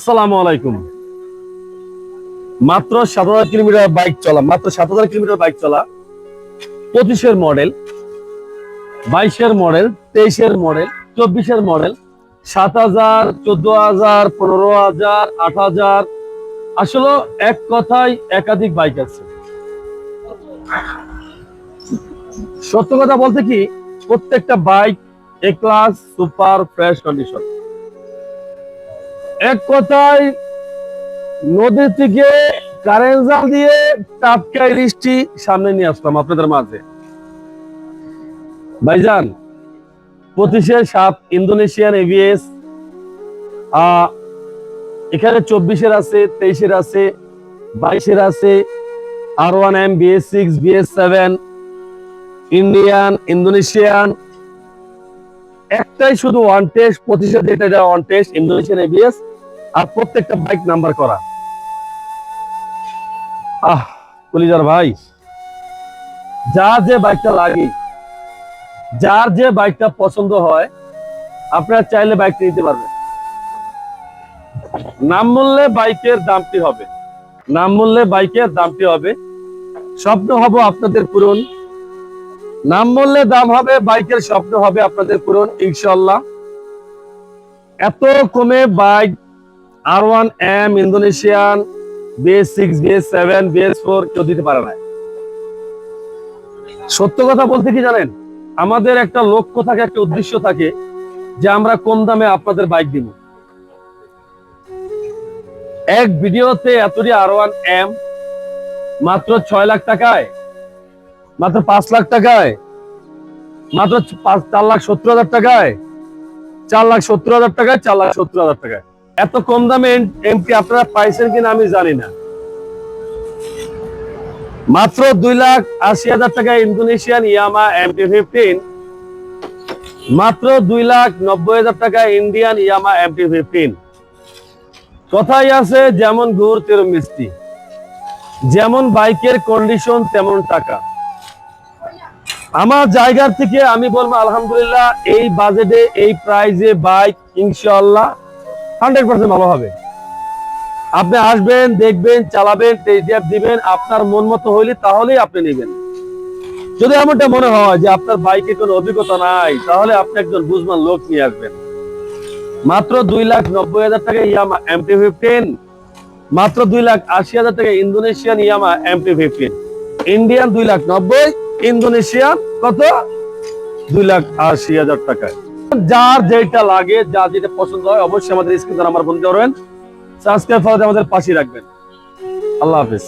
আসসালামু আলাইকুম। মাত্র সাত হাজার কিলোমিটার বাইক চলা, মাত্র সাত হাজার কিলোমিটার বাইক চলা, পঁচিশের মডেল, বাইশের মডেল, তেইশের মডেল, চব্বিশের মডেল, সাত হাজার, চোদ্দ হাজার, পনেরো হাজার, আট হাজার, আসলে এক কথায় একাধিক বাইক আছে। সত্য কথা বলতে কি, প্রত্যেকটা bike A class super fresh condition এক কথায় নদী থেকে কারেন্ট জাল দিয়ে টাটকা ইলিশটি সামনে নিয়ে আসলাম আপনাদের মাঝে। ভাইজান, পঁচিশে সাত ইন্দোনেশিয়ান এভিএস এখানে চব্বিশের আছে, তেইশের আছে, বাইশের আছে R one M BS six BS seven Indian Indonesian একটাই শুধু ওয়ান টেস্ট পঁচিশের যেটা ওয়ান টেস্ট ইন্দোনেশিয়ান এবিএস আর প্রত্যেকটা বাইক নাম্বার করা। আহ, কলিজার ভাই, যার যে বাইকটা লাগে, যার যে বাইকটা পছন্দ হয়, আপনারা চাইলে বাইকটা নিতে পারবেন। নাম মূল্যে বাইকের দামটি হবে। নাম মূল্যে বাইকের দামটি হবে। স্বপ্ন হব আপনাদের পূরণ। নাম বললে দাম হবে, বাইকের স্বপ্ন হবে আপনাদের পূরণ ইনশাল্লাহ এত কমে bike R one M Indonesian BS six BS seven BS four কেউ দিতে পারে না। সত্য কথা বলতে কি জানেন? আমাদের একটা লক্ষ্য থাকে, একটা উদ্দেশ্য থাকে যে আমরা কম দামে আপনাদের বাইক দিব। এক ভিডিওতে এতটি আর ওয়ান এম মাত্র ছয় লাখ টাকায় মাত্র পাঁচ লাখ টাকায়। মাত্র চার লাখ সত্তর হাজার টাকায়। চার লাখ সত্তর হাজার টাকায়, চার লাখ সত্তর হাজার টাকায়। এত কম দামে এমপি আপনারা পাইছেন কিনা আমি জানি না। মাত্র দুই লাখ আশি হাজার টাকায় ইন্দোনেশিয়ান ইয়ামা এমপি ফিফটিন। মাত্র দুই লাখ নব্বই হাজার টাকা ইন্ডিয়ান ইয়ামা এমটি ফিফটিন। কথাই আছে, যেমন গুড় তেরো মিষ্টি। যেমন বাইকের কন্ডিশন তেমন টাকা। আমার জায়গার থেকে আমি বলব, আলহামদুলিল্লাহ, এই বাজেটে এই প্রাইজে বাইক ইনশাল্লাহ হান্ড্রেড পার্সেন্ট ভালো হবে। আপনি আসবেন, দেখবেন, চালাবেন টেস্ট দিবেন, আপনার মন মতো হইলে তাহলেই আপনি নেবেন। যদি এমনটা মনে হয় যে আপনার বাইকে কোনো অভিজ্ঞতা নাই, তাহলে আপনি একজন বুঝমান লোক নিয়ে আসবেন। মাত্র দুই লাখ নব্বই হাজার টাকা ইয়ামা এমটি ফিফটিন মাত্র দুই লাখ আশি হাজার টাকা Indonesian Yamaha MT fifteen Indian দুই লাখ নব্বই ইন্দোনেশিয়ান কত? দুই লাখ আশি হাজার টাকায়। যার যেটা লাগে, যার যেটা পছন্দ হয়, অবশ্যই আমাদের স্ক্রিন আমার বন্ধু করবেন সাবস্ক্রাইব করে আমাদের পাশে রাখবেন। আল্লাহ হাফিজ।